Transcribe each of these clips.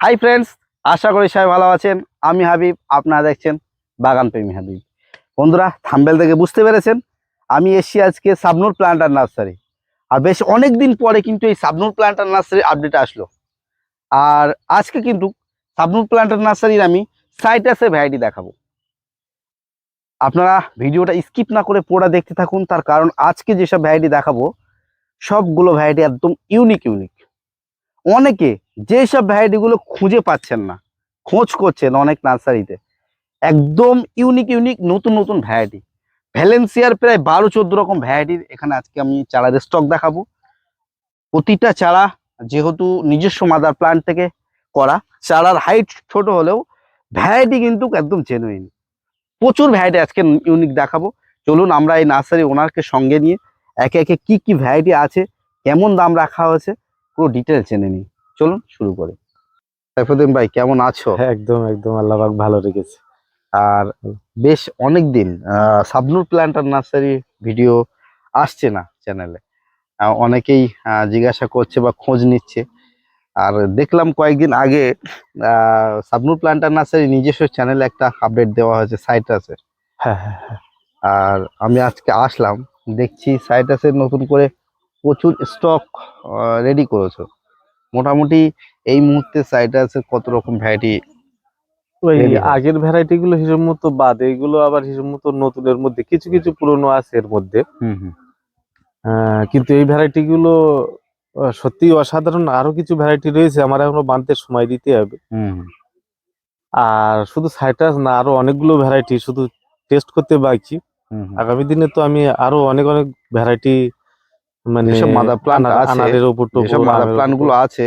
Hi friends আশা করি সবাই ভালো আছেন। আমি হাবিব, আপনারা দেখছেন বাগান প্রেমী হাবিব। বন্ধুরা থাম্বেল থেকে বুঝতে পেরেছেন? আমি এসছি আজকে সাবনুর প্লান্টার নার্সারি। আর বেশ অনেক দিন পরে কিন্তু এই সাবনুর প্লান্টার নার্সারি আপডেট আসলো। আর আজকে কিন্তু সাবনুর প্লান্টার নার্সারির আমি সাইটাসের ভ্যারাইটি দেখাবো। আপনারা ভিডিওটা স্কিপ না করে পুরোটা দেখতে থাকুন। তার কারণ আজকে যেসব ভ্যারাইটি দেখাবো, সবগুলো ভ্যারাইটি একদম ইউনিক ইউনিক অনেকে যেসব ভ্যারাইটিগুলো খুঁজে পাচ্ছেন না, খোঁজ করছেন অনেক নার্সারিতে, একদম ইউনিক ইউনিক নতুন নতুন ভ্যারাইটি। ভ্যালেন্সিয়ার প্রায় বারো, চোদ্দ রকম ভ্যারাইটির এখানে আজকে আমি চারার স্টক দেখাবো। প্রতিটা চারা যেহেতু নিজস্ব মাদার প্লান্ট থেকে করা, চারার হাইট ছোট হলেও ভ্যারাইটি কিন্তু একদম জেনুইন প্রচুর ভ্যারাইটি আজকে ইউনিক দেখাবো। চলুন আমরা এই নার্সারি ওনারকে সঙ্গে নিয়ে একে একে কি কি ভ্যারাইটি আছে, কেমন দাম রাখা হয়েছে পুরো ডিটেলস জেনে নিই। চলুন শুরু করি। সাইফুদ্দিন ভাই কেমন আছো? হ্যাঁ একদম একদম আল্লাহ পাক ভালো রেখেছে। আর বেশ অনেক দিন সাবনুর প্ল্যান্টার নার্সারি ভিডিও আসছে না চ্যানেলে অনেকেই জিজ্ঞাসা করছে বা খোঁজ নিচ্ছে। আর দেখলাম কয়েকদিন আগে সাবনুর প্ল্যান্টার নার্সারি নিজস্ব চ্যানেলে একটা আপডেট দেওয়া হয়েছে সাইটাসের হ্যাঁ হ্যাঁ হ্যাঁ। আর আমি আজকে আসলাম দেখছি সাইটাসের নতুন করে প্রচুর স্টক রেডি করেছ। মোটামুটি এই মুহূর্তে সাইটাসের কত রকম ভ্যারাইটি ওই আগের ভ্যারাইটি গুলো হিসেব মতো বাদ এইগুলো আবার হিসেব মতো নতুনের মধ্যে কিছু কিছু পুরনো আছে এর মধ্যে। কিন্তু এই ভ্যারাইটি গুলো সত্যি অসাধারণ আরও কিছু ভ্যারাইটি রয়েছে আমার এখনও বানতে সময় দিতে হবে। আর শুধু সাইটাস না আরও অনেকগুলো ভ্যারাইটি শুধু টেস্ট করতে বাকি। আগামী দিনে তো আমি আরও অনেক অনেক ভ্যারাইটি মানে যেসব mother plant আছে, আনারের যেসব টোপর, মাদার আমেরগুলো আছে।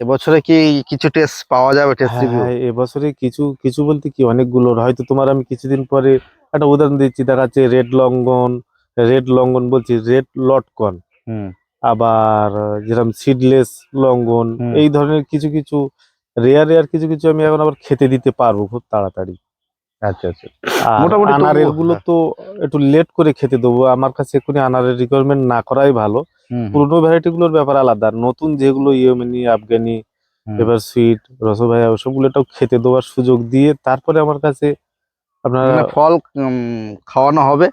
এবছরে কি কিছু টেস্ট পাওয়া যাবে টেস্ট হ্যাঁ, রিভিউ হ্যাঁ, এবছরে কিছু কিছু বলতে কি অনেকগুলো। হয়তো তোমার আমি কিছুদিন পরে একটা উদাহরণ দিচ্ছি দেখা যাচ্ছে রেড লঙ্গন রেড লঙ্গন বলছি রেড লটকন হুম। আবার যেরকম সিডলেস লঙ্গন এই ধরনের কিছু কিছু রেয়ার রেয়ার কিছু কিছু আমি এখন আবার খেতে দিতে পারব খুব তাড়াতাড়ি। আচ্ছা আচ্ছা। মোটামুটি আনারেরগুলো হ্যাঁ। তো একটু লেট করে খেতে দেবো। আমার কাছে এখনই আনারের রিকোয়ারমেন্ট না করাই ভালো। পুরোনো ভ্যারাইটি গুলোর ব্যাপার আলাদা। নতুন যেগুলো ইয়েমেনি আফগানি। এবার সুইট রসভাইয়া ওসবগুলো খেতে দেওয়ার সুযোগ দিয়ে তারপরে আমার কাছে আপনার মানে ফল খাওয়ানো হবে।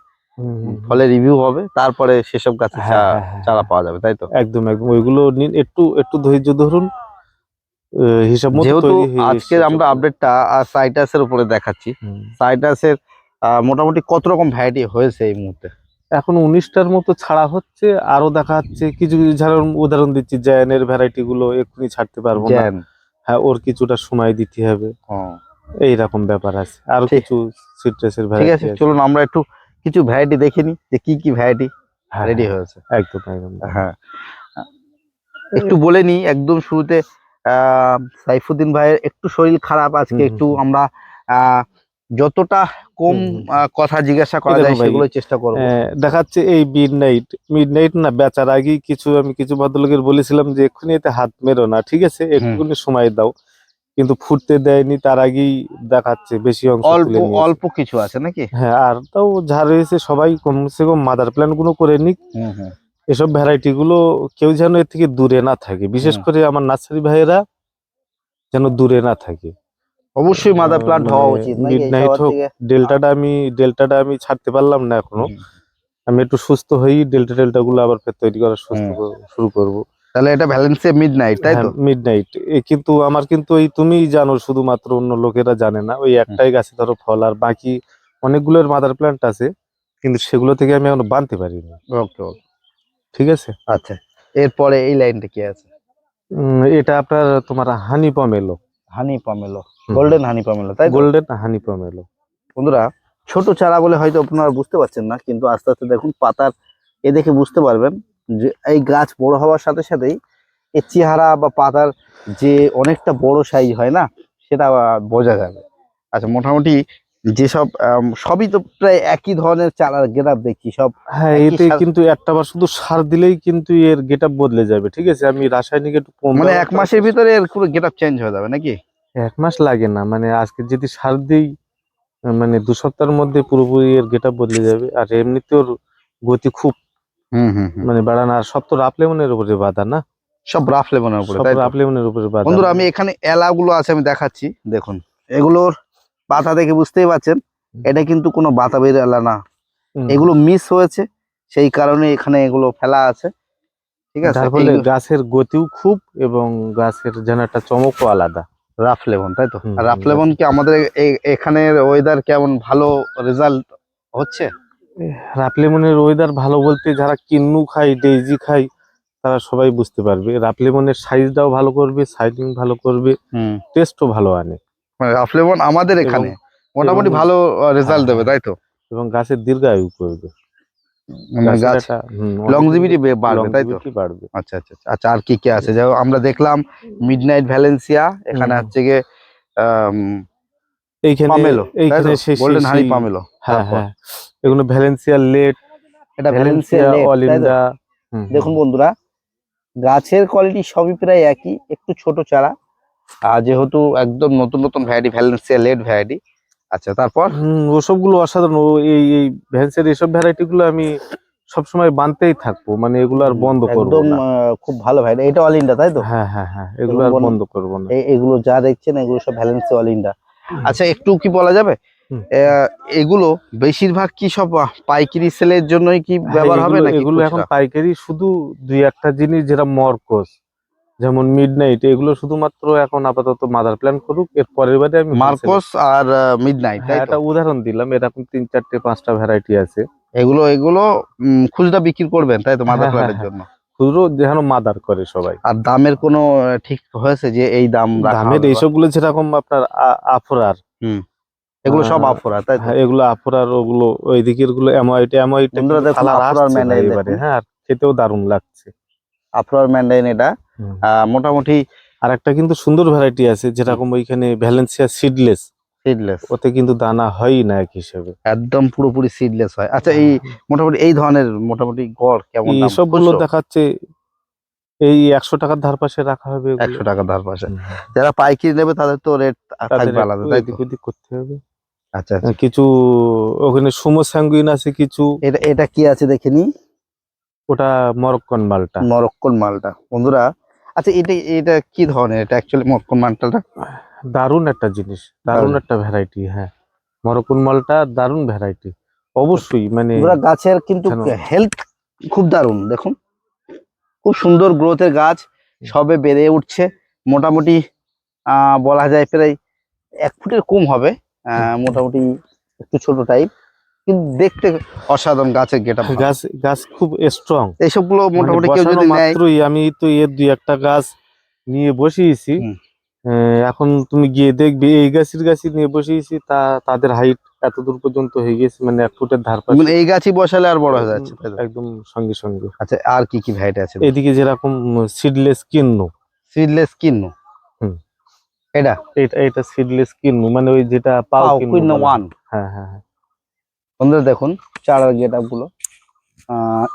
ফলে রিভিউ হবে। তারপরে সেসব গাছে হ্যাঁ, হ্যাঁ। চারা পাওয়া যাবে তাই তো? একদম একদম। ওইগুলো নিন একটু একটু ধৈর্য ধরুন। হিসাব যেহেতু আজকে আমরা। আপডেটটা সাইটাসের উপরে দেখাচ্ছি। সাইটাসের মোটামুটি কত রকম ভ্যারাইটি হয়েছে এই মুহূর্তে? এখন উনিশটার মতো ছাড়া হচ্ছে আরও দেখা যাচ্ছে কিছু কিছু যেমন উদাহরণ দিচ্ছি জায়ানের ভ্যারাইটি গুলো এক্ষুনি ছাড়তে পারব না। জ্যান। হ্যাঁ ওর কিছুটা সময় দিতে হবে। এইরকম ব্যাপার আছে। আরও ঠিক- কিছু সিট্রাসের ঠিক ভ্যারাইটি আছে। চলুন আমরা একটু কিছু ভ্যারাইটি দেখে নিই যে কি কি ভ্যারাইটি রেডি হয়েছে। একদম একদম। হ্যাঁ। একটু বলে নিই একদম শুরুতে সাইফুদ্দিন ভাইয়ের একটু শরীর খারাপ আজকে একটু আমরা যতটা কম কথা জিজ্ঞাসা করা যায় সেগুলো চেষ্টা করব। দেখাচ্ছে এই মিড নাইট মিড নাইট না বেচার আগেই কিছু আমি কিছু ভদ্রলোকের বলেছিলাম যে এক্ষুনি এতে হাত মেরো না ঠিক আছে? একটুখানি সময় দাও কিন্তু ফুটতে দেয়নি তার আগেই দেখাচ্ছে বেশি অংশ অল্প অল্প কিছু আছে নাকি? হ্যাঁ আর তাও যা রয়েছে সবাই কমসে কম মাদার প্ল্যানগুলো করে নিক। এসব ভ্যারাইটি গুলো কেউ যেন এর থেকে দূরে না থাকে। বিশেষ করে আমার নার্সারি ভাইয়েরা যেন দূরে না থাকে। অবশ্যই মাদার প্লান্ট হওয়া মানে উচিত midnight শহর হোক, ডেল্টাটা আমি ডেল্টাটা আমি ছাড়তে পারলাম না এখনও। আমি একটু সুস্থ হয়েই ডেল্টা ডেল্টা গুলো আবার ফের তৈরি করা সুস্থ শুরু করব। তাহলে এটা ভ্যালেন্সিয়া মিড নাইট তাই তো? মিড নাইট কিন্তু আমার কিন্তু এই তুমিই জানো শুধুমাত্র অন্য লোকেরা জানে না। ওই একটাই গাছে ধরো ফল আর বাকি অনেকগুলোর মাদার প্ল্যান্ট আছে। কিন্তু সেগুলো থেকে আমি এখনও বানতে পারিনি। ওকে ওকে ঠিক আছে? আচ্ছা এরপরে এই লাইনটা কি আছে? এটা আপনার তোমার honey pomelo. Honey pomelo golden honey pomelo তাই গোল্ডেন হানি পমেলো। বন্ধুরা ছোট চারা বলে হয়তো আপনারা বুঝতে পারছেন না কিন্তু আস্তে আস্তে দেখুন পাতার এ দেখে বুঝতে পারবেন যে এই গাছ বড় হওয়ার সাথে সাথেই এর চেহারা বা পাতার যে অনেকটা বড় সাইজ হয় না সেটা বোঝা যাবে। আচ্ছা মোটামুটি যেসব সবই তো প্রায় একই ধরনের চারার গেট দেখছি সব হ্যাঁ এতে কিন্তু একটা বার শুধু সার দিলেই কিন্তু এর গেট বদলে যাবে ঠিক আছে? আমি রাসায়নিক একটু কম মানে এক মাসের ভিতরে এর পুরো গেট চেঞ্জ হয়ে যাবে নাকি? এক মাস লাগে না মানে আজকে যদি সার দিই মানে দু সপ্তাহের মধ্যে পুরোপুরি এর গেট বদলে যাবে আর এমনিতে ওর গতি খুব হুম হুম হুম। মানে বাড়ানো আর সব তো রাপ লেমনের উপরে বাঁধা না? সব রাফ লেমনের উপরে রাফ তো? উপরে বাঁধা। বন্ধুরা আমি এখানে এলাগুলো আছে আমি দেখাচ্ছি দেখুন। এগুলোর পাতা দেখে বুঝতেই পারছেন এটা কিন্তু কোনো বাতাবের এলা না। এগুলো মিস হয়েছে সেই কারণে এখানে এগুলো ফেলা আছে। ঠিক আছে ফলে গাছের গতিও খুব এবং গাছের যেন একটা চমকও আলাদা। রাফ লেমন তাই তো? রাফ লেমন কি আমাদের এখানের ওয়েদার কেমন ভালো রেজাল্ট হচ্ছে? রাপলেমনের ওয়েদার ভালো বলতে যারা কিন্নু খায় ডেইজি খায় তারা সবাই বুঝতে পারবে। রাফ রাপলেমনের সাইজটাও ভালো করবে সাইজিং ভালো করবে টেস্টও ভালো আনে। রাফ লেমন আমাদের এখানে। মোটামুটি ভালো রেজাল্ট দেবে তাই তো? এবং গাছের দীর্ঘায়ু করবে। মানে লংজিভিটি বাড়বে তাই তো? বাড়বে। আচ্ছা আচ্ছা আচ্ছা। আচ্ছা আর কি কি আছে? যাই আমরা দেখলাম মিডনাইট ভ্যালেন্সিয়া এখানে হচ্ছে গিয়ে এইখানে পামেলো এইখানে সেই গোল্ডেন হানি পামেলো হ্যাঁ হ্যাঁ। এগুলো ভ্যালেন্সিয়া লেট এটা ভ্যালেন্সিয়া ভ্যালেন্সিয়া অলিন্ডা দেখুন বন্ধুরা গাছের কোয়ালিটি সবই প্রায় একই একটু ছোট চারা। আর যেহেতু একদম নতুন নতুন ভ্যারাইটি ভ্যালেন্সিয়া লেট ভ্যারাইটি আচ্ছা তারপর? ওসবগুলো অসাধারণ। এই এই ভ্যান্সের এইসব ভ্যারাইটি গুলো আমি সবসময় বানতেই থাকব। মানে এগুলো আর বন্ধ করব একদম খুব ভালো ভ্যারাইটি এটা অল ইন্ডিয়া তাই তো? হ্যাঁ হ্যাঁ হ্যাঁ এগুলো আর বন্ধ করব না। এগুলো যা দেখছেন এগুলো সব ভ্যালেন্সিয়া অল ইন্ডিয়া আচ্ছা একটু কি বলা যাবে? আহ, এগুলো বেশিরভাগ কি সব পাইকারি সেলের জন্যই কি হ্যাঁ, ব্যবহার হবে নাকি এগুলো এখন পাইকারি শুধু দুই একটা জিনিস যেটা মরকস। যেমন মিডনাইট এগুলো শুধুমাত্র এখন আপাতত মাদার প্ল্যান করুক এর পরের বারে আমি মার্কোস আর মিডনাইট হ্যাঁ তাই একটা উদাহরণ দিলাম এরকম তিন চারটে পাঁচটা ভ্যারাইটি আছে। এগুলো এগুলো খুচরা বিক্রি করবেন তাই তো মাদার হ্যাঁ, প্ল্যানের হ্যাঁ, জন্য? খুচরো যেন মাদার করে সবাই। আর দামের কোনো ঠিক হয়েছে যে এই দাম দামের এইসবগুলো যেরকম আপনার আফরার। এগুলো সব আফরা তাই হ্যাঁ এগুলো আফরার ওগুলো ওই দিকেরগুলো হ্যাঁ খেতেও দারুণ লাগছে। আফরার ম্যান্ডাইন এটা। হুম। মোটামুটি আর একটা কিন্তু সুন্দর ভ্যারাইটি আছে যেরকম ওইখানে ভ্যালেন্সিয়া সিডলেস সিডলেস ওতে কিন্তু দানা হয়ই না এক হিসেবে। একদম পুরোপুরি সিডলেস হয়। আচ্ছা এই মোটামুটি এই ধরনের মোটামুটি গড় কেমন সবগুলো দেখাচ্ছে এই একশো টাকার ধার পাশে রাখা হবে একশো টাকা ধার পাশে। যারা পাইকারি নেবে তাদের তো রেট থাকবে আলাদা তাই ওদিক করতে হবে। আচ্ছা আচ্ছা। কিছু ওখানে সুমো স্যাঙ্গুইন আছে কিছু। এটা এটা কি আছে দেখে নি? ওটা মরক্কন মালটা। মরক্কন মালটা। বন্ধুরা আচ্ছা এটা এটা কি ধরনের? এটা অ্যাকচুয়ালি মরক্কন মালটাটা? দারুণ একটা জিনিস দারুণ। একটা ভ্যারাইটি হ্যাঁ। মরকুন মালটা দারুণ ভ্যারাইটি অবশ্যই মানে বন্ধুরা গাছের কিন্তু হেলথ খুব দারুণ দেখুন। খুব সুন্দর গ্রোথের গাছ সবে বেড়ে উঠছে। মোটামুটি আহ, বলা যায় প্রায় এক ফুটের কম হবে আহ, মোটামুটি একটু ছোট টাইপ কিন্তু দেখতে অসাধারণ গাছের গেটা গাছ গাছ খুব স্ট্রং এইসবগুলো মোটামুটি কেউ যদি মাত্রই আমি তো এর দুই একটা গাছ নিয়ে বসিয়েছি। এখন তুমি গিয়ে দেখবে এই গাছের গাছই নিয়ে বসিয়েছি তা তাদের হাইট এত দূর পর্যন্ত হয়ে গেছে মানে এক ফুটের ধার পাশে। মানে এই গাছই বসালে আর বড় হয়ে যাচ্ছে একদম সঙ্গে সঙ্গে। আচ্ছা আর কি কি ভ্যারাইটি আছে? এদিকে যেরকম সিডলেস কিন্নু। সিডলেস কিন্নু। হুম। এটা? এটা এটা সিডলেস কিন্নু মানে ওই যেটা পাও পাও কিন্নু ওয়ান হ্যাঁ হ্যাঁ হ্যাঁ। বন্ধুরা দেখুন চারার গেট আপগুলো। আহ,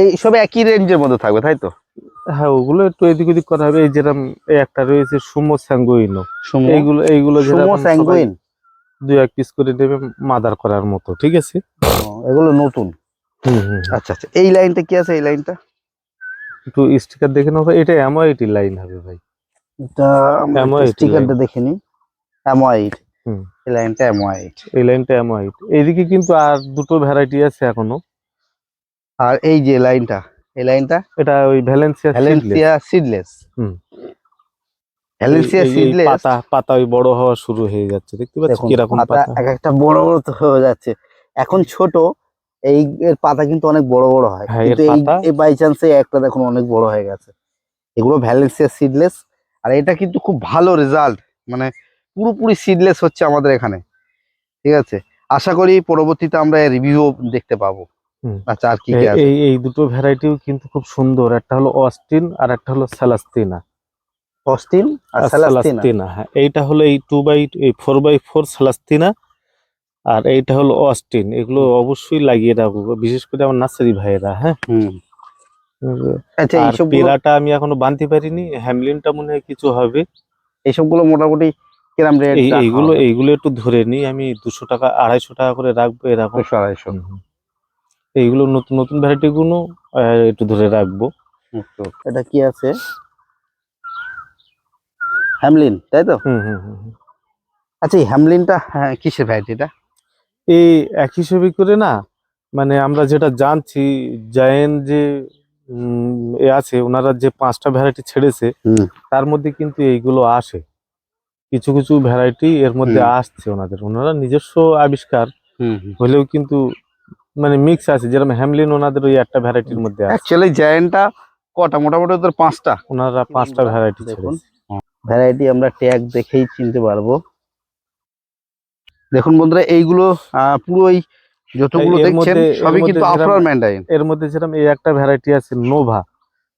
এই সব একই রেঞ্জের মধ্যে থাকবে তাই তো? হ্যাঁ ওগুলো একটু এদিক ওদিক করা হবে। এই যেরকম একটা রয়েছে সুমো স্যাঙ্গুইনো এইগুলো এইগুলো সুমো স্যাঙ্গুইন দুই এক পিস করে নেবে মাদার করার মতো ঠিক আছে? এগুলো নতুন? আচ্ছা আচ্ছা। এই লাইনটা কি আছে এই লাইনটা? একটু স্টিকার দেখে নাও ভাই এটা এমআইটি লাইন হবে ভাই। এটা স্টিকারটা দেখে নি হুম। এই লাইনটা অ্যামোয়াইট এই লাইনটা এমআইট এইদিকে কিন্তু আর দুটো ভ্যারাইটি আছে এখনও। আর এই যে লাইনটা এই লাইনটা এটা ওই ভ্যালেন্সিয়া ভ্যালেন্সিয়া সিডলেস হুম। ভ্যালেন্সিয়া সিডলেস পাতা পাতা ওই বড় হওয়া শুরু হয়ে যাচ্ছে। দেখতে পাচ্ছ দেখুন কীরকম পাতা এক একটা বড় বড় তো হয়ে যাচ্ছে। এখন ছোট এই এর পাতা কিন্তু অনেক বড় বড় হয়। হ্যাঁ, কিন্তু এই এই বাই চান্সে একটা দেখুন অনেক বড় হয়ে গেছে। এগুলো ভ্যালেন্সিয়া সিডলেস আর এটা কিন্তু খুব ভালো রেজাল্ট মানে পুরোপুরি সিডলেস হচ্ছে আমাদের এখানে। ঠিক আছে? আশা করি পরবর্তীতে আমরা রিভিউ দেখতে পাবো। আচ্ছা আর কি এই- এই দুটো ভ্যারাইটিও কিন্তু খুব সুন্দর। একটা হলো অস্টিন আর একটা হলো স্যালাস্তিনা অস্টিন আর সালাস্তিনা সালাস্তিনা হ্যাঁ। এইটা হলো এই টু বাই এই ফোর বাই ফোর সালাস্তিনা আর এইটা হলো অস্টিন এগুলো অবশ্যই লাগিয়ে রাখব বিশেষ করে আমার নার্সারি ভাইয়েরা হ্যাঁ? আচ্ছা এইসব পেরাটা আমি এখনও বানতে পারিনি হ্যামলিনটা মনে হয় কিছু হবে। এইসবগুলো মোটামুটি কিরাম রেট এইগুলো এইগুলো একটু ধরে নিই আমি দুশো টাকা আড়াইশো টাকা করে রাখব এরকম। আড়াইশো। হুম, হুম। এইগুলো নতুন নতুন ভ্যারাইটি গুলো একটু ধরে রাখব। এটা কি আছে? হ্যামলিন তাই তো? হুম হুম হুম। আচ্ছা এই হ্যামলিনটা হ্যাঁ কিসের ভ্যারাইটি এটা? এই এক হিসেবে করে না মানে আমরা যেটা জানছি জায়েন যে এ আছে ওনারা যে পাঁচটা ভ্যারাইটি ছেড়েছে তার মধ্যে কিন্তু এইগুলো আসে। কিছু কিছু ভ্যারাইটি এর মধ্যে আসছে ওনাদের। ওনারা নিজস্ব আবিষ্কার হলেও কিন্তু মানে মিক্স আছে। যেরকম হ্যামলিন ওনাদের ওই একটা ভ্যারাইটির মধ্যে আছে। অ্যাকচুয়ালি জায়েন্টটা কটা? মোটামুটি ওদের পাঁচটা। ওনারা পাঁচটা ভ্যারাইটি দেখুন। ভ্যারাইটি আমরা ট্যাগ দেখেই চিনতে পারব। দেখুন বন্ধুরা এইগুলো আহ, পুরোই যতগুলো এর দেখছেন মধ্যে- সবই কিন্তু আফরার ম্যান্ডাইন এর মধ্যে যেরকম এই একটা ভ্যারাইটি আছে নোভা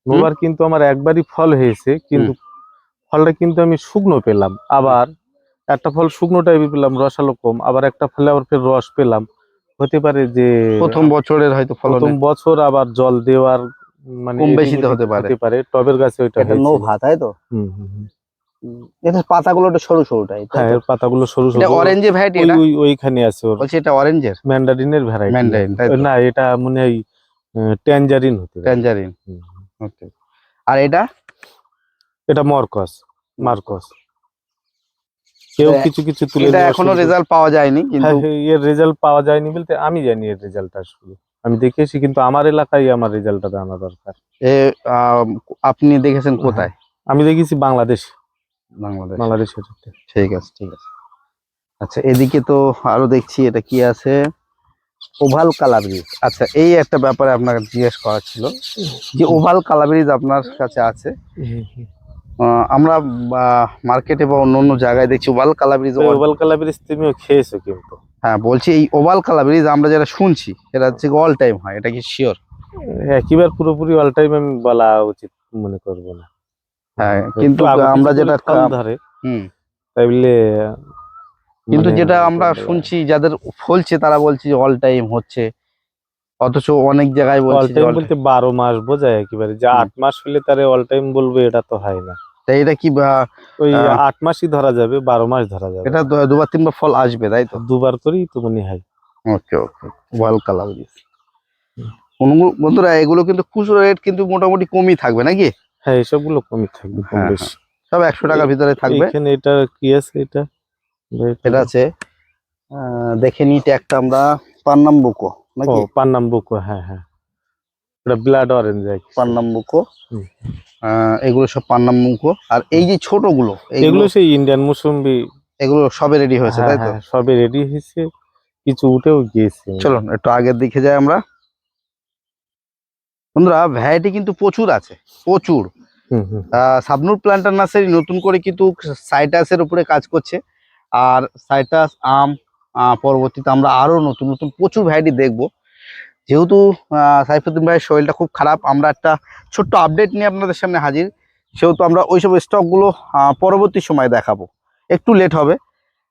নোভার কিন্তু আমার একবারই ফল হয়েছে কিন্তু ফলটা কিন্তু আমি শুকনো পেলাম। আবার একটা ফল শুকনো টাইপের পেলাম রসালো কম। আবার একটা ফলে আবার ফের রস পেলাম। হতে পারে যে প্রথম বছরের হয়তো ফলন প্রথম বছর আবার জল দেওয়ার মানে কম ওদিক হতে পারে। হতে পারে। টবের গাছে ওইটা। নোভা তাই তো? হুম, হুম। এটা পাতাগুলো একটু সরু সরু টাইপ হ্যাঁ এর পাতাগুলো সরু সরু। এটা অরেঞ্জে ভ্যারাইটি এটা? ওই ওইখানে আছে ওর। বলছি এটা অরেঞ্জের ম্যান্ডারিনের ভ্যারাইটি ম্যান্ডারিন না এটা মনে হয় ট্যাঞ্জারিন হতে ট্যাঞ্জারিন ওকে আর এটা? এটা মরকস মার্কস। কেউ কিছু কিছু তুলে এটা এখনও রেজাল্ট পাওয়া যায়নি কিন্তু হ্যাঁ, হ্যাঁ, এর রেজাল্ট পাওয়া যায়নি বলতে আমি জানি এর রেজাল্টটা শুধু আমি দেখেছি কিন্তু আমার এলাকায় আমার রেজাল্টটা জানা দরকার। এ আপনি দেখেছেন কোথায়? আমি দেখেছি বাংলাদেশ। বাংলাদেশ। বাংলাদেশের ঠিক আছে ঠিক আছে। আচ্ছা এদিকে তো আরও দেখছি এটা কি আছে? ওভাল কালাব্রিজ আচ্ছা এই একটা ব্যাপারে আপনাকে জিজ্ঞেস করার ছিল। যে ওভাল কালাব্রিজ আপনার কাছে আছে? আমরা মার্কেটে বা অন্য অন্য জায়গায় দেখছি ওভাল কালাব্রিজ ওভাল কালাবিরিস তুমিও খেয়েছো কিন্তু। হ্যাঁ বলছি এই ওভাল কালাব্রিজ আমরা যেটা শুনছি এটা হচ্ছে অল টাইম হয় এটা কি শিওর একইবার পুরোপুরি অল টাইম আমি বলা উচিত মনে করব না। হ্যাঁ কিন্তু আমরা যেটা ধরে হুম। তাই বললে কিন্তু মানে যেটা আমরা শুনছি যাদের ফলছে তারা বলছে অল টাইম হচ্ছে। অথচ অনেক জায়গায় অল বলছে যে টাইম বলতে বারো মাস বোঝায় একেবারে। যে হুম। আট মাস হলে তারে অল টাইম বলবে এটা তো হয় না। এটা কি বা- ওই আট মাসই ধরা যাবে বারো মাস ধরা যাবে। এটা দুবার তিনবার ফল আসবে তাই তো? দুবার করেই তো মনে হয়। ওকে ওকে ওয়াল কালার বন্ধুরা এগুলো কিন্তু খুচরো রেট কিন্তু মোটামুটি কমই থাকবে নাকি? হ্যাঁ এসবগুলো কমই থাকবে কম হ্যাঁ, বেশি। সব একশো টাকার ভিতরে থাকবে। এখানে এটা কি আছে এটা? এটা আছে দেখে নি ট্যাগটা আমরা পান্নাম্বুকো ও নাকি পান্নাম্বুকো হ্যাঁ হ্যাঁ। এটা ব্লাড অরেঞ্জ পান্নাম্বুকো। হুম। এগুলো সব পান্নাম্বুকো আর এই যে ছোটগুলো এগুলো সেই ইন্ডিয়ান মুসুম্বি। এগুলো সবে রেডি হয়েছে হ্যাঁ, তাই তো? হ্যাঁ, সবে রেডি হয়েছে কিছু উঠেও গিয়েছে। চলুন একটু আগের দিকে যাই আমরা। বন্ধুরা ভ্যারাইটি কিন্তু প্রচুর আছে প্রচুর। সাবনুর প্ল্যান্টার নার্সারি নতুন করে কিন্তু সাইটাসের উপরে কাজ করছে। আর সাইটাস আম পরবর্তীতে আমরা আরও নতুন নতুন প্রচুর ভ্যারাইটি দেখব। যেহেতু সাইফুদ্দিন ভাইয়ের শরীরটা খুব খারাপ আমরা একটা ছোট্ট আপডেট নিয়ে আপনাদের সামনে হাজির। সেহেতু আমরা ওইসব স্টকগুলো পরবর্তী সময় দেখাবো। একটু লেট হবে।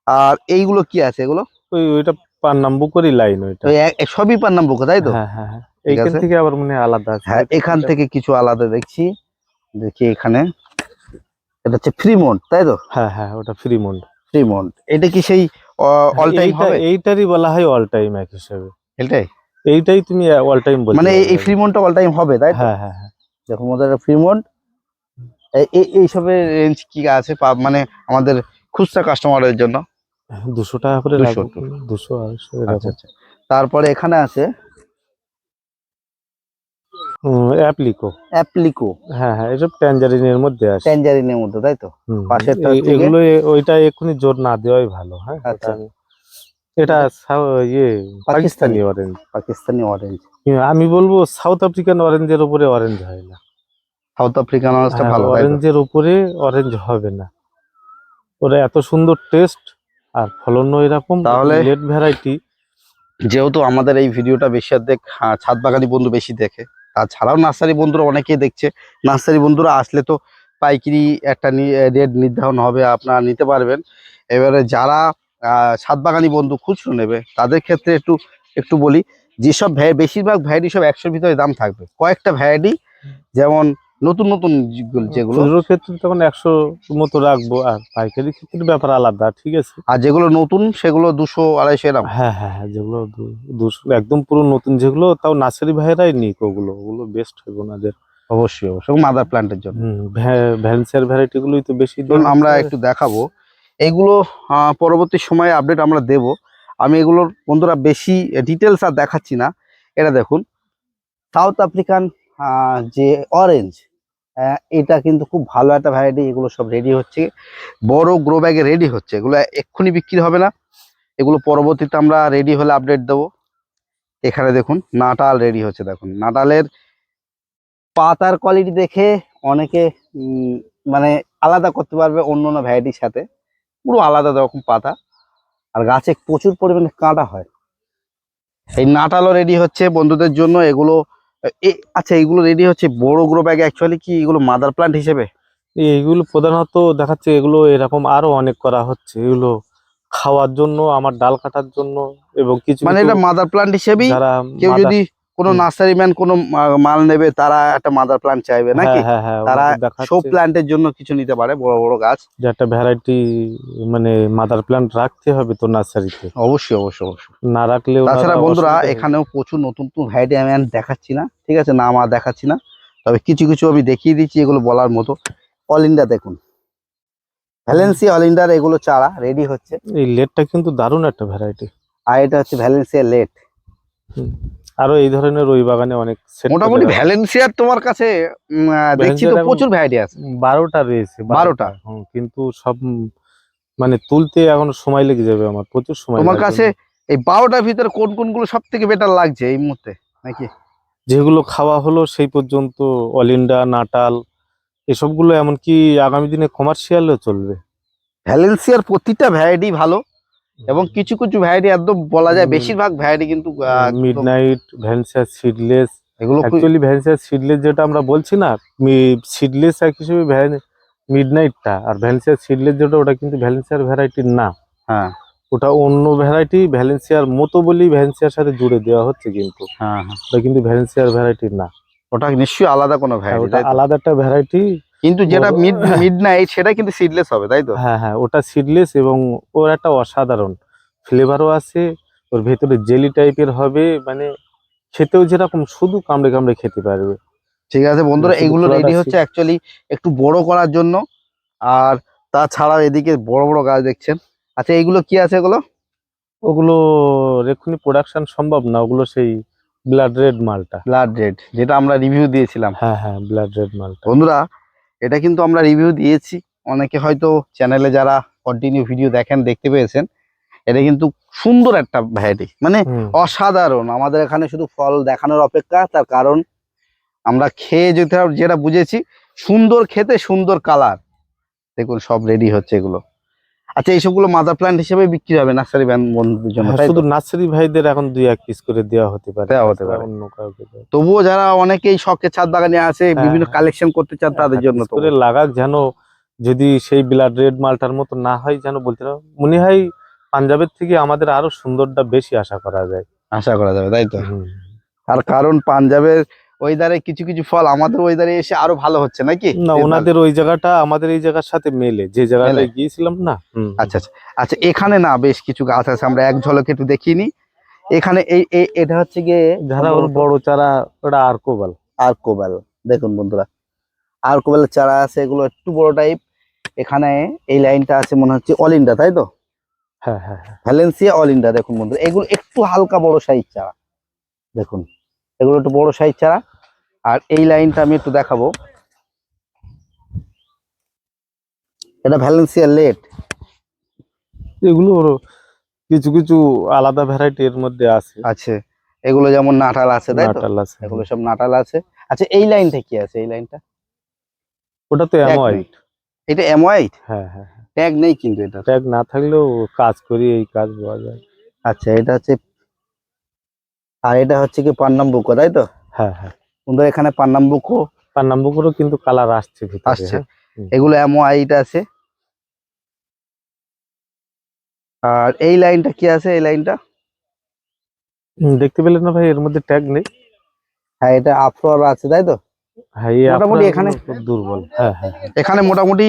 আর এইগুলো কি আছে এগুলো? ওই ওইটা পান্নাম্বুকোরই লাইন ওইটা। সবই পান্নাম বুকো তাই তো? হ্যাঁ হ্যাঁ হ্যাঁ। এইখান থেকে আবার মনে হয় আলাদা হ্যাঁ এখান থেকে কিছু আলাদা দেখছি। দেখি এখানে। এটা হচ্ছে ফ্রিমন্ট তাই তো? হ্যাঁ হ্যাঁ ওটা ফ্রিমন্ড ফ্রিমন্ট এটা কি সেই অল টাইম হবে? এইটারই বলা হয় অল টাইম এক হিসাবে। এটাই? এইটাই তুমি অল টাইম বলতে মানে এই- এই। ফ্রিমন্টটা অল টাইম হবে তাই তো? হ্যাঁ হ্যাঁ হ্যাঁ। দেখো আমাদের ফ্রিমন্ট এইসবের রেঞ্জ কি আছে মানে আমাদের খুচরা কাস্টমারের জন্য? দুশো টাকা করে 200 লাগবে। দুশো আড়াইশো আচ্ছা আচ্ছা। তারপরে এখানে আছে? অ্যাপ্লিকো অ্যাপ্লিকো হ্যাঁ হ্যাঁ এসব ট্যাঞ্জারিনের মধ্যে আসে ট্যাঞ্জারিনের মধ্যে তাই তো? পাশে এই-? এগুলো ওইটা এক্ষুনি জোর না দেওয়াই ভালো হ্যাঁ? আচ্ছা। এটা ইয়ে পাকিস্তানি। অরেঞ্জ পাকিস্তানি অরেঞ্জ আমি বলব সাউথ আফ্রিকান অরেঞ্জের উপরে অরেঞ্জ হয় না। সাউথ আফ্রিকান অরেঞ্জটা ভালো? অরেঞ্জের উপরে অরেঞ্জ হবে না। ওরা এত সুন্দর টেস্ট আর ফলনও এরকম তাহলে- লেট ভ্যারাইটি যেহেতু আমাদের এই ভিডিওটা বেশি অর্ধেক ছাদ বাগানি বন্ধু বেশি দেখে তাছাড়াও নার্সারি বন্ধুরা অনেকেই দেখছে। নার্সারি বন্ধুরা আসলে তো পাইকারি একটা রেট নির্ধারণ হবে আপনারা নিতে পারবেন। এবারে যারা আহ, ছাদ বাগানি বন্ধু খুচরো নেবে। তাদের ক্ষেত্রে একটু একটু বলি যেসব বেশিরভাগ ভ্যারাইটি সব একশোর ভিতরে দাম থাকবে। কয়েকটা ভ্যারাইটি যেমন নতুন নতুন যেগুলো- খুচরো ক্ষেত্রে তখন একশো মতো রাখব আর পাইকারি ক্ষেত্রে ব্যাপার আলাদা ঠিক আছে? আর যেগুলো নতুন সেগুলো দুশো আড়াইশো এরকম হ্যাঁ হ্যাঁ হ্যাঁ যেগুলো দুশো একদম পুরো নতুন যেগুলো তাও নার্সারি ভাইয়েরাই নিক ওগুলো ওগুলো বেস্ট হবে ওনাদের। অবশ্যই অবশ্যই মাদার প্ল্যান্টের জন্য। ভ্যালেন্সিয়ার ভ্যারাইটি গুলোই তো বেশি আমরা একটু দেখাবো। এগুলো পরবর্তী সময়ে আপডেট আমরা দেব। আমি এগুলোর বন্ধুরা বেশি ডিটেলস আর দেখাচ্ছি না। এটা দেখুন সাউথ আফ্রিকান যে অরেঞ্জ এটা কিন্তু খুব ভালো একটা ভ্যারাইটি এগুলো সব রেডি হচ্ছে। বড় গ্রো ব্যাগে রেডি হচ্ছে। এগুলো এক্ষুনি বিক্রি হবে না। এগুলো পরবর্তীতে আমরা রেডি হলে আপডেট দেবো। এখানে দেখুন, নাটাল রেডি হচ্ছে। দেখুন, নাটালের পাতার কোয়ালিটি দেখে অনেকে মানে আলাদা করতে পারবে অন্য অন্য ভ্যারাইটির সাথে। পুরো আলাদা রকম পাতা। আর গাছে প্রচুর পরিমাণে কাঁটা হয়। এই নাটালও রেডি হচ্ছে বন্ধুদের জন্য। এগুলো এ আচ্ছা এগুলো রেডি হচ্ছে বড় গ্রো ব্যাগ অ্যাকচুয়ালি কি এগুলো মাদার প্লান্ট হিসেবে? এইগুলো প্রধানত দেখাচ্ছে এগুলো এরকম আরও অনেক করা হচ্ছে। এগুলো খাওয়ার জন্য আমার ডাল কাটার জন্য এবং কিছু মানে এটা মাদার প্লান্ট হিসেবেই কেউ যদি কোনো। নার্সারি ম্যান কোনো মাল নেবে তারা একটা মাদার প্লান্ট চাইবে নাকি? হ্যাঁ হ্যাঁ হ্যাঁ তারা সব প্ল্যান্টের জন্য কিছু নিতে পারে বড় বড় গাছ। যে একটা ভ্যারাইটি মানে মাদার প্ল্যান্ট রাখতে হবে তো নার্সারিতে অবশ্যই অবশ্যই অবশ্যই। না রাখলে তাছাড়া বন্ধুরা এখানেও প্রচুর নতুন নতুন ভ্যারাইটি আমি দেখাচ্ছি না ঠিক আছে? নাম আর দেখাচ্ছি না। তবে কিছু কিছু আমি দেখিয়ে দিচ্ছি এগুলো বলার মতো। অল ইন্ডিয়া দেখুন। ভ্যালেন্সিয়া অল ইন্ডিয়ার এগুলো চারা রেডি হচ্ছে। এই লেটটা কিন্তু দারুণ একটা ভ্যারাইটি আর এটা হচ্ছে ভ্যালেন্সিয়া লেট। আরও এই ধরনের রুই বাগানে অনেক মোটামুটি ভ্যালেন্সিয়ার তোমার কাছে দেখছি তো প্রচুর ভ্যারাইটি আছে। বারোটা রয়েছে বারোটা? কিন্তু সব মানে তুলতে এখন সময় লেগে যাবে আমার প্রচুর সময় তোমার কাছে এই বারোটার ভিতরে কোন কোনগুলো সব থেকে বেটার লাগছে এই মুহূর্তে নাকি? যেগুলো খাওয়া হলো সেই পর্যন্ত অলিন্ডা নাটাল এসবগুলো এমনকি আগামী দিনে কমার্শিয়ালও চলবে। ভ্যালেন্সিয়ার প্রতিটা ভ্যারাইটি ভালো। এবং কিছু কিছু ভ্যারাইটি একদম বলা যায় বেশিরভাগ ভ্যারাইটি কিন্তু আহ, মিড নাইট ভ্যান্সিয়ার সিডলেস এগুলো অ্যাকচুয়ালি ভ্যান্সিয়ার সিডলেস যেটা আমরা বলছি না সিডলেস এক হিসেবে মিড নাইটটা আর ভ্যালেন্সিয়ার সিডলেস যেটা ওটা কিন্তু ভ্যালেন্সিয়ার ভ্যারাইটি না। হ্যাঁ। ওটা অন্য ভ্যারাইটি ভ্যালেন্সিয়ার মতো বলেই ভ্যালেন্সিয়ার সাথে জুড়ে দেওয়া হচ্ছে কিন্তু। হ্যাঁ হ্যাঁ। ওটা কিন্তু ভ্যালেন্সিয়ার ভ্যারাইটি না। ওটা নিশ্চয়ই আলাদা কোনো ভ্যারাইটি ওটা আলাদা একটা ভ্যারাইটি কিন্তু যেটা মিড মিড নাইট সেটা কিন্তু সিডলেস হবে তাই তো? হ্যাঁ হ্যাঁ ওটা সিডলেস এবং ওর একটা অসাধারণ ফ্লেভারও আছে ওর ভেতরে জেলি টাইপের হবে মানে খেতেও যেরকম শুধু কামড়ে কামড়ে খেতে পারবে। ঠিক আছে বন্ধুরা এগুলো রেডি হচ্ছে অ্যাকচুয়ালি একটু বড় করার জন্য আর তাছাড়াও এদিকে বড় বড় গাছ দেখছেন। আচ্ছা এগুলো কি আছে এগুলো? ওগুলো এক্ষুনি প্রোডাকশন সম্ভব না ওগুলো সেই ব্লাড রেড মালটা। ব্লাড রেড যেটা আমরা রিভিউ দিয়েছিলাম। হ্যাঁ হ্যাঁ ব্লাড রেড মালটা। বন্ধুরা এটা কিন্তু আমরা রিভিউ দিয়েছি। অনেকে হয়তো চ্যানেলে যারা কন্টিনিউ ভিডিও দেখেন দেখতে পেয়েছেন এটা কিন্তু সুন্দর একটা ভ্যারাইটি মানে অসাধারণ। আমাদের এখানে শুধু ফল দেখানোর অপেক্ষা তার কারণ আমরা খেয়ে যেতে যেটা বুঝেছি সুন্দর খেতে সুন্দর কালার দেখুন সব রেডি হচ্ছে এগুলো। আচ্ছা এইসবগুলো মাদার প্ল্যান্ট হিসেবে বিক্রি হবে নার্সারি বন্ধুদের জন্য হ্যাঁ? শুধু নার্সারি ভাইদের এখন দুই এক পিস করে দেওয়া হতে পারে দেওয়া হতে পারে। অন্য কাউকে তবুও যারা অনেকেই শখে ছাদ বাগানে আছে হ্যাঁ, বিভিন্ন হ্যাঁ। কালেকশন করতে চান তাদের জন্য করে লাগাক যেন যদি সেই ব্লাড রেড মালটার মতো না হয় যেন বলতে মনে হয় পাঞ্জাবের থেকে আমাদের আরও সুন্দরটা বেশি আশা করা যায় আশা করা যাবে তাই তো। আর কারণ পাঞ্জাবের ওয়েদারে কিছু কিছু ফল আমাদের ওয়েদারে এসে আরও ভালো হচ্ছে নাকি? না ওনাদের ওই জায়গাটা আমাদের এই জায়গার সাথে মেলে। যে জায়গাটায় মেলে? গিয়েছিলাম না আচ্ছা আচ্ছা। আচ্ছা এখানে না বেশ কিছু গাছ আছে আমরা এক ঝলকে একটু দেখিনি এখানে এই এটা হচ্ছে গিয়ে যারা ওর বড় চারা ওটা আর্কোবাল। আর কোবেল দেখুন বন্ধুরা আর কোবেলের চারা আছে এগুলো একটু বড় টাইপ এখানে এই লাইনটা আছে মনে হচ্ছে অল ইন্ডিয়া তাই তো? হ্যাঁ হ্যাঁ হ্যাঁ। ভ্যালেন্সিয়া অল ইন্ডিয়া দেখুন বন্ধুরা। এগুলো একটু হালকা বড় সাইজ চারা। দেখুন। এগুলো একটু বড় সাইজ চারা আর এই লাইনটা আমি একটু দেখাবো। এটা ভ্যালেন্সিয়া লেট এগুলো কিছু কিছু আলাদা ভ্যারাইটি এর মধ্যে আছে। আছে। এগুলো যেমন নাটাল আছে তাই তো? নাটাল আছে। এগুলো সব নাটাল আছে। আচ্ছা এই লাইনটা কি আছে? এই লাইনটা? ওটা তো। অ্যামোয়াইট এটা এমওয়াইট হ্যাঁ হ্যাঁ ট্যাগ নেই কিন্তু এটা। ট্যাগ না থাকলেও কাজ করি এই কাজ পাওয়া যায়। আচ্ছা এটা হচ্ছে আর এটা হচ্ছে কি পান্নাম্বুকো তাই তো? হ্যাঁ হ্যাঁ। সুন্দর এখানে পান্নাম্বুকো নাম্বারগুলো কিন্তু কালার আসছে আসছে হ্যাঁ। হুম। এগুলো এমওয়াইট আছে। আর এই লাইনটা কি আছে এই লাইনটা? দেখতে পেলেন না ভাই এর মধ্যে ট্যাগ নেই। হ্যাঁ এটা আফরোর আছে তাই তো? হ্যাঁ মোটামুটি এখানে- দুর্বল। হ্যাঁ হ্যাঁ হ্যাঁ। এখানে মোটামুটি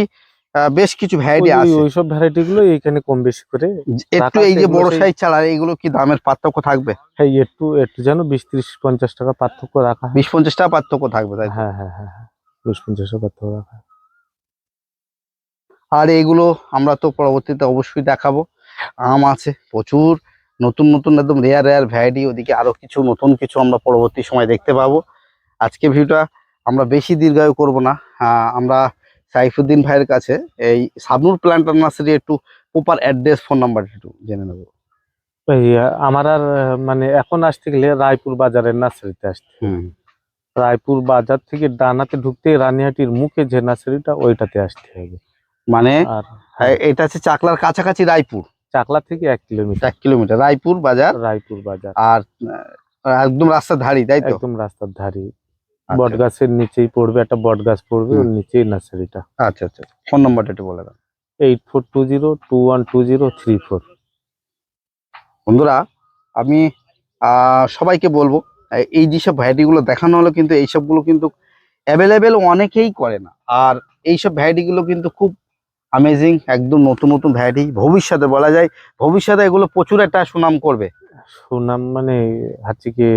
বেশ কিছু ভ্যারাইটি আছে। ওই- সব ভ্যারাইটি গুলো এখানে কম বেশি করে একটু এই যে বড় এগুলো সেই- সাইজ চারা এগুলো কি দামের পার্থক্য থাকবে? হ্যাঁ একটু একটু যেন বিশ ত্রিশ পঞ্চাশ টাকা পার্থক্য রাখা বিশ পঞ্চাশ টাকা পার্থক্য থাকবে তাই হ্যাঁ হ্যাঁ হ্যাঁ হ্যাঁ বিশ পঞ্চাশ টাকা পার্থক্য রাখা। আর এইগুলো আমরা তো পরবর্তীতে অবশ্যই দেখাবো। আম আছে প্রচুর নতুন নতুন একদম রেয়ার রেয়ার ভ্যারাইটি ওদিকে আরও কিছু নতুন কিছু আমরা পরবর্তী সময় দেখতে পাবো। আজকে ভিডিওটা আমরা বেশি দীর্ঘায়ু করব না। আমরা সাইফুদ্দিন ভাইয়ের কাছে এই সাবনুর প্ল্যান্টার নার্সারি একটু প্রপার অ্যাড্রেস ফোন নাম্বার একটু জেনে নেব। আমার আর মানে এখন আসতে গেলে রায়পুর বাজারের নার্সারিতে আসতে। রায়পুর বাজার থেকে ডানাতে ঢুকতে রানিহাটির মুখে যে নার্সারিটা ওইটাতে আসতে হবে। মানে আর এটা হচ্ছে চাকলার কাছাকাছি রায়পুর। চাকলা থেকে এক কিলোমিটার। এক কিলোমিটার রায়পুর বাজার। রায়পুর বাজার। আর একদম রাস্তার ধারি তাই তো? একদম রাস্তার ধারে। বট গাছের নিচেই পড়বে একটা বট গাছ পড়বে ওর নিচেই নার্সারিটা আচ্ছা আচ্ছা ফোন নাম্বারটা একটু বলে দাও। Eight four two zero two one two zero three four. বন্ধুরা আমি সবাইকে বলব এই যেসব ভ্যারাইটিগুলো দেখানো হলো কিন্তু এইসবগুলো কিন্তু অ্যাভেলেবেল অনেকেই করে না। আর এইসব ভ্যারাইটিগুলো কিন্তু খুব অ্যামেজিং একদম নতুন নতুন ভ্যারাইটি। ভবিষ্যতে বলা যায় ভবিষ্যতে এগুলো প্রচুর একটা সুনাম করবে। সুনাম মানে হচ্ছে কি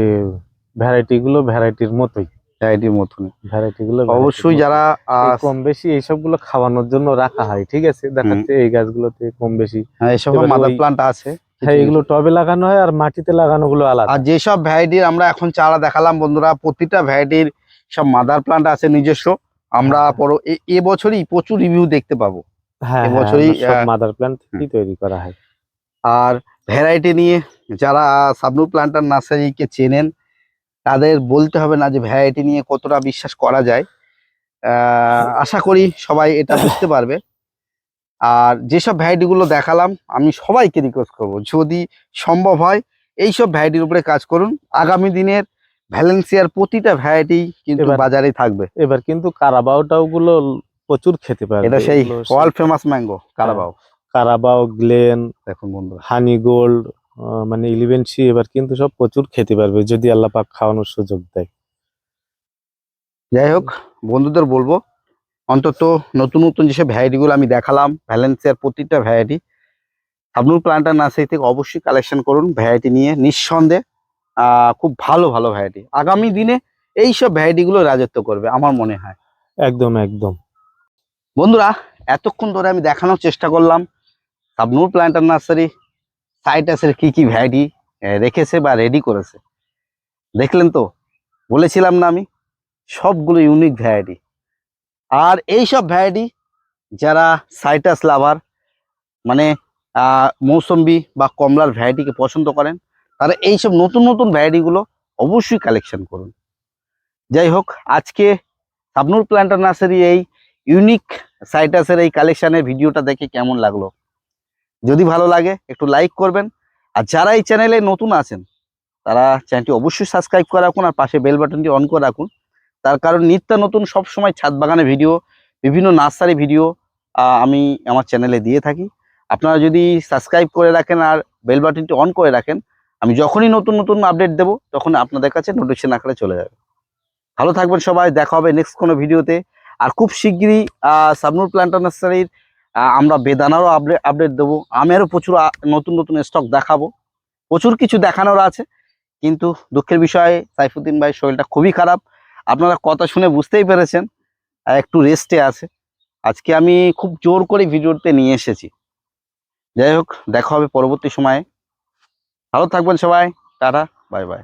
ভ্যারাইটি গুলো ভ্যারাইটির মতোই। ভ্যারাইটির মতন ভ্যারাইটি গুলো অবশ্যই যারা কম বেশি এইসবগুলো খাওয়ানোর জন্য রাখা হয় ঠিক আছে? দেখাচ্ছে এই গাছগুলোতে কম বেশি। হ্যাঁ, এইসব মাদার প্লান্ট আছে। হ্যাঁ এগুলো টবে লাগানো হয় আর মাটিতে লাগানো গুলো আলাদা। আর যেসব ভ্যারাইটির আমরা এখন চারা দেখালাম বন্ধুরা প্রতিটা ভ্যারাইটির সব মাদার প্লান্ট আছে নিজস্ব। আমরা হ্যাঁ। পর এবছরই প্রচুর রিভিউ দেখতে পাবো। হ্যাঁ এবছরই, মাদার প্ল্যান্ট থেকেই তৈরি করা হয়। আর ভ্যারাইটি নিয়ে যারা সাবনু প্লান্টার নার্সারিকে চেনেন তাদের বলতে হবে না যে ভ্যারাইটি নিয়ে কতটা বিশ্বাস করা যায়? আশা করি সবাই এটা বুঝতে পারবে। আর যেসব ভ্যারাইটিগুলো দেখালাম আমি সবাইকে রিকোয়েস্ট করব যদি সম্ভব হয় এইসব ভ্যারাইটির উপরে কাজ করুন। আগামী দিনের ভ্যালেন্সিয়ার প্রতিটা ভ্যারাইটি কিন্তু বাজারেই থাকবে। এবার কিন্তু কারাবাওটাও গুলো প্রচুর খেতে পারে এটা সেই world famous mango Carabao Carabao Glenn দেখুন বন্ধু হানি গোল্ড মানে ইলেভেন সি এবার কিন্তু সব প্রচুর খেতে পারবে যদি আল্লাহ পাক খাওয়ানোর সুযোগ দেয়। যাই হোক বন্ধুদের বলব অন্তত নতুন নতুন যেসব ভ্যারাইটিগুলো আমি দেখালাম ভ্যালেন্সিয়ার প্রতিটা ভ্যারাইটি আপনার প্লান্টার নার্সারি থেকে অবশ্যই কালেকশন করুন ভ্যারাইটি নিয়ে নিঃসন্দেহে আহ, খুব ভালো ভালো ভ্যারাইটি আগামী দিনে এইসব ভ্যারাইটিগুলো রাজত্ব করবে আমার মনে হয়। একদম একদম। বন্ধুরা এতক্ষণ ধরে আমি দেখানোর চেষ্টা করলাম সাবনুর প্ল্যান্টার নার্সারি সাইটাসের কি কি ভ্যারাইটি রেখেছে বা রেডি করেছে? দেখলেন তো? বলেছিলাম না আমি? সবগুলো ইউনিক ভ্যারাইটি আর এই সব ভ্যারাইটি যারা সাইটাস লাভার মানে মৌসম্বি বা কমলার ভ্যারাইটিকে পছন্দ করেন, তারা এই সব নতুন নতুন ভ্যারাইটিগুলো অবশ্যই কালেকশন করুন। যাই হোক, আজকে সাবনুর প্ল্যান্টার নার্সারি এই ইউনিক সাইটাসের এই কালেকশনের ভিডিওটা দেখে কেমন লাগল? যদি ভালো লাগে একটু লাইক করবেন। আর যারা এই চ্যানেলে নতুন আছেন তারা চ্যানেলটি অবশ্যই সাবস্ক্রাইব করে রাখুন আর পাশে বেল বাটনটি অন করে রাখুন। তার কারণ নিত্য নতুন সব সময় ছাদ বাগানের ভিডিও বিভিন্ন নার্সারি ভিডিও আমি আমার চ্যানেলে দিয়ে থাকি। আপনারা যদি সাবস্ক্রাইব করে রাখেন আর বেল বাটনটি অন করে রাখেন আমি যখনই নতুন নতুন আপডেট দেবো তখন আপনাদের কাছে নোটিফিকেশন আকারে চলে যাবে। ভালো থাকবেন সবাই দেখা হবে নেক্সট কোনো ভিডিওতে আর খুব আহ, সাবনুর প্ল্যান্টার নার্সারির আমরা বেদানারও আপডেট আপডেট দেবো। আমেরও প্রচুর নতুন নতুন স্টক দেখাবো। প্রচুর কিছু দেখানোর আছে, কিন্তু দুঃখের বিষয়ে, সাইফুদ্দিন ভাই, শরীরটা খুবই খারাপ। আপনারা কথা শুনে বুঝতেই পেরেছেন একটু রেস্টে আছে। আজকে আমি খুব জোর করে ভিডিওতে নিয়ে এসেছি। যাই হোক, দেখা হবে পরবর্তী সময়ে। ভালো থাকবেন সবাই, টাটা বাই বাই